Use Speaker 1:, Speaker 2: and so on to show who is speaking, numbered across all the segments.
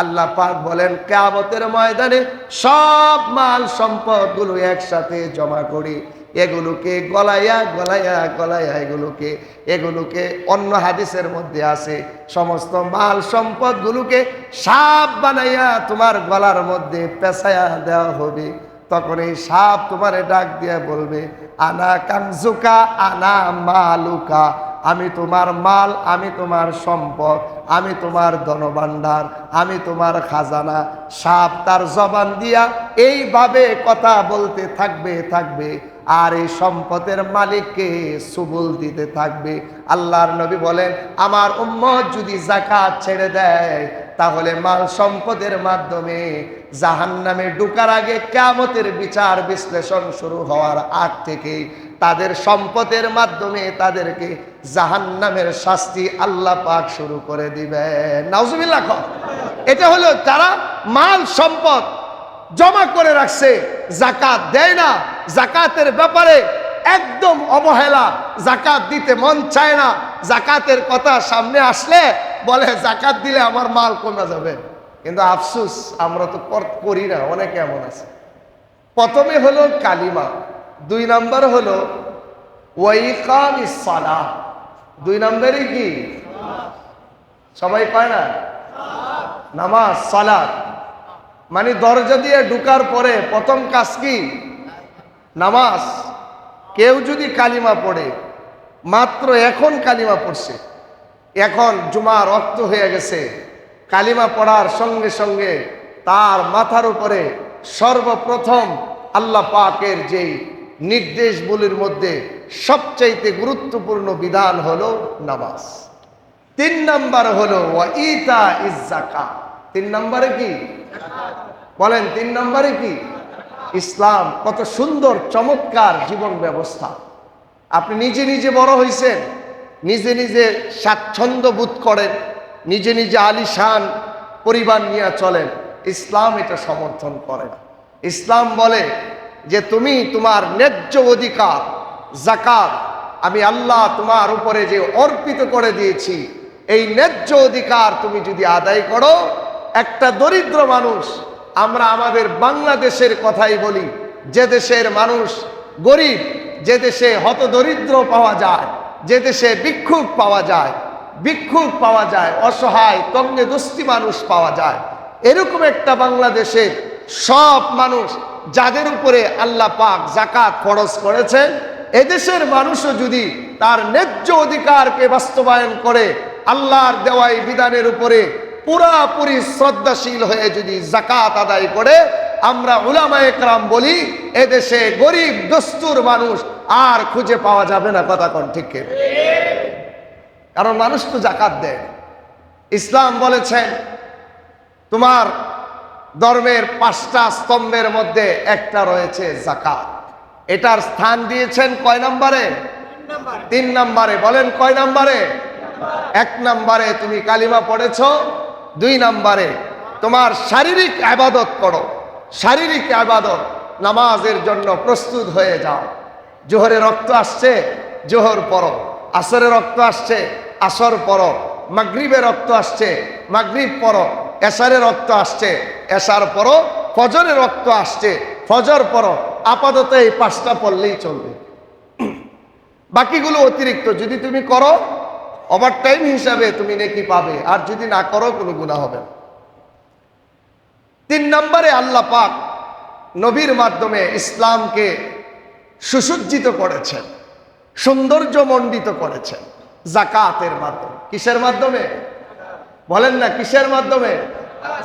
Speaker 1: আল্লাহ পাক বলেন, কেয়ামতের ময়দানে সব মাল সম্পদগুলো একসাথে জমা করি। এগুলোকে গলাইয়া গলাইয়া গলাইয়া এগুলোকে এগুলোকে অন্য হাদিসের মধ্যে আছে, সমস্ত মাল সম্পদগুলোকে সাপ বানাইয়া তোমার গলার মধ্যে পেঁচাইয়া দেওয়া হবে। তখন এই সাপ তোমারে ডাক দিয়ে বলবে, আনা কানজুকা, আনা মালুকা। আমি তোমার মাল, আমি তোমার সম্পদ, আমি তোমার ধনভাণ্ডার, আমি তোমার খাজানা। সাপ তার জবান দিয়া এইভাবে কথা বলতে থাকবে থাকবে। আর এই সম্পদের মালিককে সুবুল দিতে থাকবে আল্লাহর নবী বলেন, আমার উম্মত যদি জাকাত ছেড়ে দেয়, তাহলে মাল সম্পদের মাধ্যমে জাহান নামে ঢুকার আগে কেমতের বিচার বিশ্লেষণ শুরু হওয়ার আগ থেকে তাদের সম্পদের মাধ্যমে তাদেরকে জাহান নামের শাস্তি আল্লাহ পাক শুরু করে দিবে নাউজুবিল্লাহ। এটা হলো তারা মাল সম্পদ জমা করে রাখছে জাকাত দেয় না জাকাতের ব্যাপারে একদম অবহেলা। জাকাত দিতে মন চায় না। জাকাতের কথা সামনে আসলে বলে, জাকাত দিলে আমার মাল কমে যাবে। কিন্তু আফসুস, আমরা তো করি না, অনেকে এমন আছে। প্রথমে হলো কালিমা, দুই নাম্বার হলো ওয়াইকাম দুই নম্বরে কি? সবাই পায় না? নামাজ, সালাত। মানে দরজা দিয়ে ঢুকার পরে প্রথম কাজ কি? নামাজ। কেউ যদি কালিমা পড়ে, মাত্র এখন কালিমা পড়ছে। এখন জুমা রক্ত হয়ে গেছে। কালিমা পড়ার সঙ্গে সঙ্গে তার মাথার উপরে সর্বপ্রথম আল্লাহ পাকের যেই নির্দেশগুলির মধ্যে সবচাইতে গুরুত্বপূর্ণ বিধান হলো নামাজ। তিন নাম্বার হলো ওয়াইতা ইজাকা তিন নম্বরে কি? বলেন, তিন নম্বরে কি? ইসলাম কত সুন্দর, চমৎকার জীবন ব্যবস্থা। আপনি নিজে নিজে বড় হয়েছেন নিজে নিজে স্বাচ্ছন্দ্য বোধ করেন, নিজে নিজে আলিশান পরিবার নিয়ে চলেন। ইসলাম এটা সমর্থন করে না। ইসলাম বলে যে তুমি তোমার ন্যায্য অধিকার জাকাত আমি আল্লাহ তোমার উপরে যে অর্পিত করে দিয়েছি, এই ন্যায্য অধিকার তুমি যদি আদায় করো, একটা দরিদ্র মানুষ আমরা আমাদের বাংলাদেশের কথাই বলি, যে দেশের মানুষ গরিব, যে দেশে হতদরিদ্র পাওয়া যায়, যে দেশে ভিক্ষুক পাওয়া যায়, ভিক্ষুক পাওয়া যায়, অসহায় তঙ্গে দুস্তি মানুষ পাওয়া যায়, এরকম একটা বাংলাদেশের সব মানুষ যাদের উপরে আল্লাহ পাক জাকাত খরচ করেছেন, এদেশের মানুষও যদি তার ন্যায্য অধিকারকে বাস্তবায়ন করে, আল্লাহর দেওয়াই বিধানের উপরে পুরাপুরি শ্রদ্ধাশীল হয়ে যদি জাকাত আদায় করে, আমরা উলামা বলি, এদেশে গরিব, দস্তুর মানুষ আর খুঁজে পাওয়া যাবে না, কথা কোন ঠিক? কারণ মানুষ তো জাকাত দেয় ইসলাম বলেছেন তোমার ধর্মের পাঁচটা স্তম্ভের মধ্যে একটা রয়েছে জাকাত এটার স্থান দিয়েছেন কয় নম্বরে? তিন নম্বরে। বলেন কয় নম্বরে? এক নম্বরে তুমি কালিমা পড়েছ দুই নম্বরে, তোমার শারীরিক আবাদত করো। শারীরিক আবাদত নামাজের জন্য প্রস্তুত হয়ে যাও। জোহরে রক্ত আসছে, জোহর পড়ো। আসরে রক্ত আসছে, আসর পড়ো। মাগরিবে রক্ত আসছে, মাগরিব পড়ো। এসারে রক্ত আসছে এসার পরো ফজরে রক্ত আসছে, ফজর পরো আপাতত এই পাঁচটা পড়লেই চলবে। বাকিগুলো অতিরিক্ত যদি তুমি করো ওভার টাইম হিসাবে তুমি নেকি পাবে, আর যদি না করো কোনো গুণা হবে তিন নম্বরে আল্লাহ পাক নবীর মাধ্যমে ইসলামকে সুসজ্জিত করেছেন, সৌন্দর্য মণ্ডিত করেছেন জাকাতের মাধ্যমে। কিসের মাধ্যমে? বলেন না, কিসের মাধ্যমে?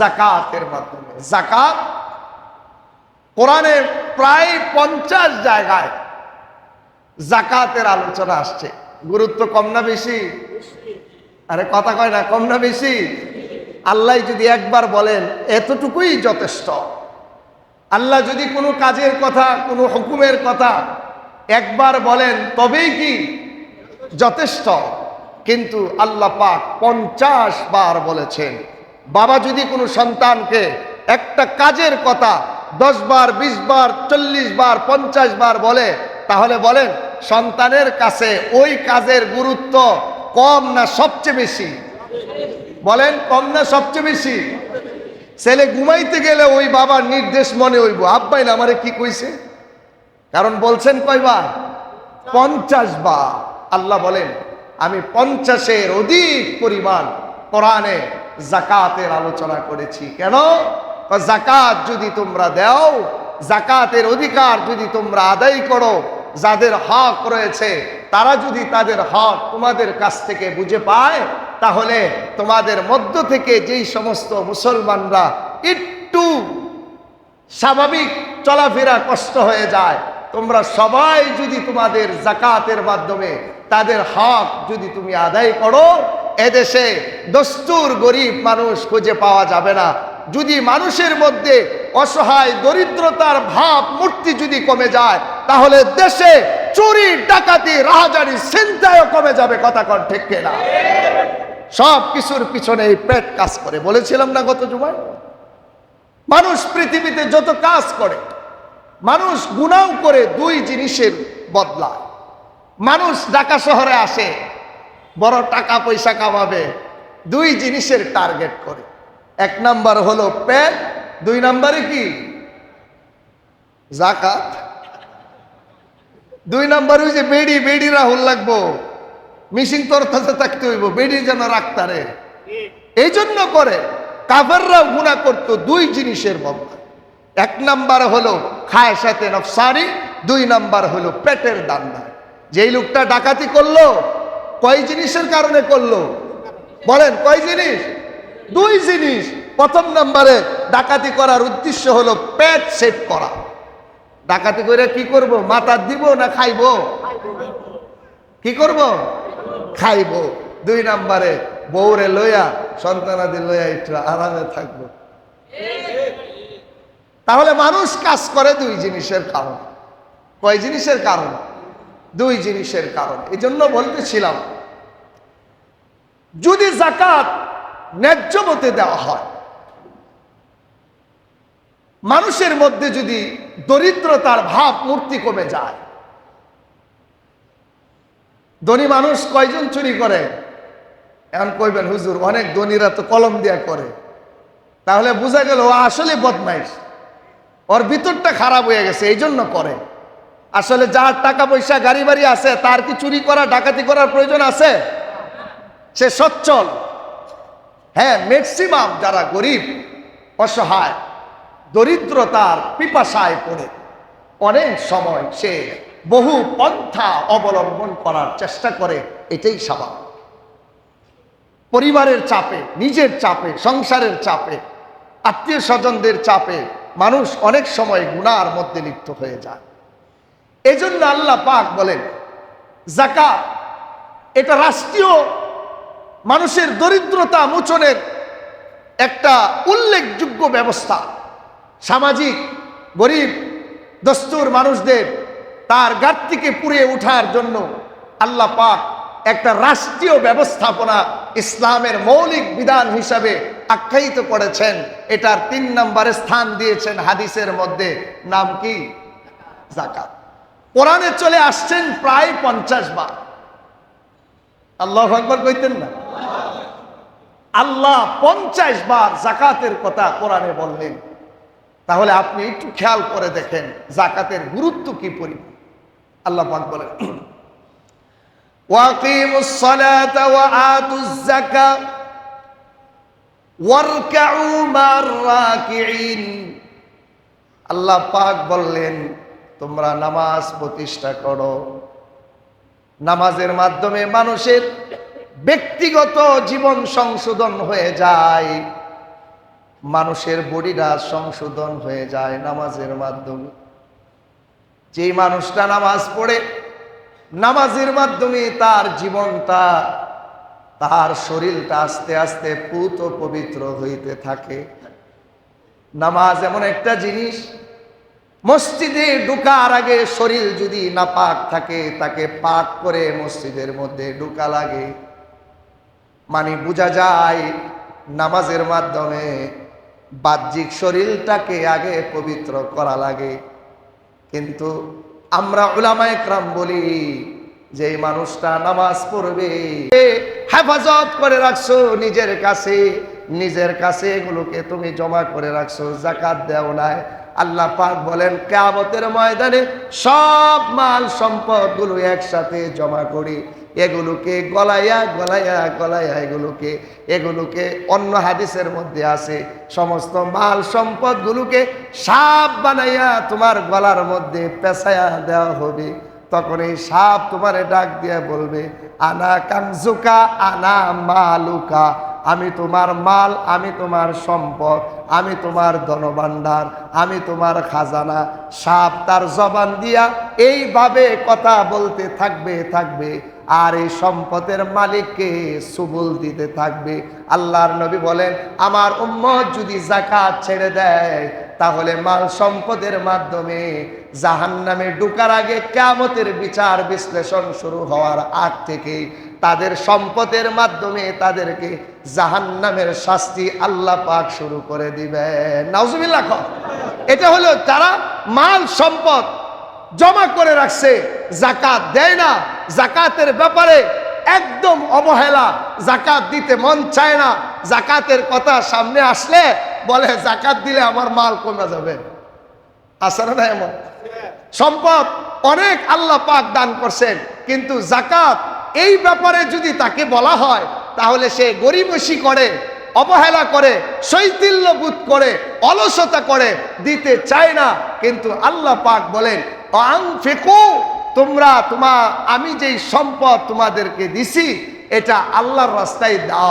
Speaker 1: জাকাতের মাধ্যমে। জাকাত কোরআনে প্রায় পঞ্চাশ জায়গায় জাকাতের আলোচনা আসছে। গুরুত্ব কম না বেশি? আরে কথা কয় না, কম না বেশি? আল্লাহ যদি একবার বলেন, এতটুকুই যথেষ্ট। আল্লাহ যদি কোনো কাজের কথা, কোনো হুকুমের কথা একবার বলেন, তবেই কি যথেষ্ট? কিন্তু আল্লাহ পাক পঞ্চাশ বার বলেছেন, বাবা যদি কোনো সন্তানকে একটা কাজের কথা দশ বার, বিশ বার, চল্লিশ বার, পঞ্চাশ বার বলে, তাহলে বলেন সন্তানের কাছে ওই কাজের গুরুত্ব কম না সবচেয়ে বেশি? বলেন, কম না সবচেয়ে বেশি? ছেলে ঘুমাইতে গেলে ওই বাবার নির্দেশ মনে হইব। আব্বাই না আমারে কি কইছে? কারণ বলছেন কয়বার? পঞ্চাশ বার। আল্লাহ বলেন, আমি পঞ্চাশের অধিক পরিমাণ কোরআনে জাকাতের আলোচনা করেছি। কেন? জাকাত যদি তোমরা দাও জাকাতের অধিকার যদি তোমরা আদায় করো যাদের হক রয়েছে, তারা যদি তাদের হক তোমাদের কাছ থেকে বুঝে পায়, তাহলে তোমাদের মধ্য থেকে যেই সমস্ত মুসলমানরা একটু স্বাভাবিক চলাফেরা কষ্ট হয়ে যায়, তোমরা সবাই যদি তোমাদের জাকাতের মাধ্যমে তাদের হক যদি তুমি আদায় করো, এদেশে দস্তুর গরিব মানুষ খুঁজে পাওয়া যাবে না। যদি মানুষের মধ্যে অসহায়, দরিদ্রতার ভাব মূর্তি যদি কমে যায়, তাহলে দেশে চুরি, ডাকাতি, রাহাজারি চিন্তায়ও কমে যাবে, কথা কন ঠিক না সব কিছুর পিছনে এই পেট কাজ করে। বলেছিলাম না গত জুমায়? মানুষ পৃথিবীতে যত কাজ করে, মানুষ গুণাও করে দুই জিনিসের বদলায়। মানুষ ঢাকা শহরে আসে, বড় টাকা পয়সা কামাবে, দুই জিনিসের টার্গেট করে। এক নাম্বার হলো পেট দুই নাম্বারে কি? জাকাত। দুই নাম্বার ওই যে বেড়ি বেড়ি রাহুল লাগবো। মিশিং তোর কাছে থাকতে হইব, বেড়ি যেন রাখতারে। এই জন্য করে কাফেররাও গুণা করতো দুই জিনিসের বদলা। এক নাম্বার হলো খায় সাথে নফসারি, দুই নাম্বার হলো পেটের দান্দা। যেই লোকটা ডাকাতি করল, কয় জিনিসের কারণে করল? বলেন, কয় জিনিস? দুই জিনিস। প্রথম নাম্বারে ডাকাতি করার উদ্দেশ্য হলো পেট সেট করা। ডাকাতি করে কি করব? মাথা দিব না খাইবো? কি করব? খাইবো। দুই নাম্বারে বউরে লইয়া, সন্তানাদি লইয়া একটু আরামে থাকব। তাহলে মানুষ কাজ করে দুই জিনিসের কারণ। কয় জিনিসের কারণ? দুই জিনিসের কারণ। এই জন্য বলতেছিলাম, যদি জাকাত ন্যায্য মতে দেওয়া হয়। মানুষের মধ্যে যদি দরিদ্রতার ভাব মূর্তি কমে যায়, ধনী মানুষ কয়জন চুরি করে? এখন কইবেন, হুজুর, অনেক ধনীরা তো কলম দিয়া করে। তাহলে বোঝা গেল ও আসলে বদমাইশ। ওর ভিতরটা খারাপ হয়ে গেছে, এই জন্য করে। আসলে যার টাকা পয়সা গাড়ি বাড়ি আছে, তার কি চুরি করা, ডাকাতি করার প্রয়োজন আছে? সে সচ্ছল। হ্যাঁ ম্যাক্সিমাম যারা গরিব, অসহায়, দরিদ্রতার পিপাসায় পড়ে, অনেক সময় সে বহু পন্থা অবলম্বন করার চেষ্টা করে, এটাই স্বাভাবিক পরিবারের চাপে, নিজের চাপে, সংসারের চাপে, আত্মীয় স্বজনদের চাপে মানুষ অনেক সময় গুনার মধ্যে লিপ্ত হয়ে যায়। এজন্য আল্লাহ পাক বলেন, জাকাত, এটা রাষ্ট্রীয় মানুষের দরিদ্রতা মোচনের একটা উল্লেখযোগ্য ব্যবস্থা। সামাজিক, গরিব, দস্তুর মানুষদের তার ঘাটতিকে পুড়িয়ে ওঠার জন্য আল্লাহ পাক একটা রাষ্ট্রীয় ব্যবস্থাপনা ইসলামের মৌলিক বিধান হিসাবে আখ্যায়িত করেছেন। এটার তিন নম্বরে স্থান দিয়েছেন হাদিসের মধ্যে। নাম কি? জাকাত। কোরআনে চলে আসছেন প্রায় পঞ্চাশ বার। আল্লাহ আকবর কইতেন না। আল্লাহ পঞ্চাশ বার জাকাতের কথা কোরআনে বললেন তাহলে আপনি একটু খেয়াল করে দেখেন জাকাতের গুরুত্ব কি পরিমাণ আল্লাহ পাক বলেন واقيموا الصلاة وآتوا الزكاة واركعوا مع الراكعين আল্লাহ পাক বললেন তোমরা নামাজ প্রতিষ্ঠা করো নামাজের মাধ্যমে মানুষের ব্যক্তিগত জীবন সংশোধন হয়ে যায়। মানুষের বডিটা সংশোধন হয়ে যায় নামাজের মাধ্যমে। যে মানুষটা নামাজ পড়ে, নামাজের মাধ্যমে তার জীবনটা, তার শরীরটা আস্তে আস্তে পুত পবিত্র হইতে থাকে। নামাজ এমন একটা জিনিস, মসজিদে ঢুকার আগে শরীর যদি না পাক থাকে, তাকে পাক করে মসজিদের মধ্যে ঢুকা লাগে। মানে বোঝা যায় নামাজের মাধ্যমে বাহ্যিক শরীরটাকে আগে পবিত্র করা লাগে। কিন্তু আমরা ওলামায় ক্রাম বলি যে মানুষটা নামাজ পড়বে। হেফাজত করে রাখছো নিজের কাছে নিজের কাছে এগুলোকে তুমি জমা করে রাখছো জাকাত দেও নাই। আল্লাহ পাক বলেন, কেয়ামতের ময়দানে সব মাল সম্পদগুলো একসাথে জমা করি। এগুলোকে গলাইয়া গলাইয়া গলাইয়া এগুলোকে এগুলোকে অন্য হাদিসের মধ্যে আছে, সমস্ত মাল সম্পদগুলোকে সাপ বানাইয়া তোমার গলার মধ্যে পেঁচাইয়া দেওয়া হবে। তখন এই সাপ তোমারে ডাক দিয়ে বলবে, আনা কাংজুকা আনা মালুকা। আমি তোমার মাল, আমি তোমার সম্পদ, আমি তোমার ধনভাণ্ডার, আমি তোমার খাজানা। সাপ তার জবান দিয়া এইভাবে কথা বলতে থাকবে থাকবে। আর এই সম্পদের মালিককে সুবুল দিতে থাকবে। আল্লাহর নবী বলেন, আমার উম্মত যদি জাকাত ছেড়ে দেয়, তাহলে মাল সম্পদের মাধ্যমে জাহান নামে ঢুকার আগে কেমতের বিচার বিশ্লেষণ শুরু হওয়ার আগ থেকে তাদের সম্পদের মাধ্যমে তাদেরকে জাহান নামের শাস্তি আল্লাহ পাক শুরু করে দিবেন। এটা হলো তারা মাল সম্পদ জমা করে রাখছে জাকাত দেয় না জাকাতের ব্যাপারে একদম অবহেলা জাকাত দিতে মন চায় না জাকাতের কথা সামনে আসলে বলে জাকাত দিলে আমার মাল কমে যাবে। আসলে না এমন? সম্পদ অনেক আল্লাহ পাক দান করছেন, কিন্তু জাকাত এই ব্যাপারে যদি তাকে বলা হয়, তাহলে সে গরিবসী করে, অবহেলা করে শৈতিল্যবোধ করে, অলসতা করে, দিতে চায় না। কিন্তু আল্লাহ পাক বলেন আং ফেকু তোমরা তোমা, আমি যেই সম্পদ তোমাদেরকে দিছি, এটা আল্লাহর রাস্তায় দাও।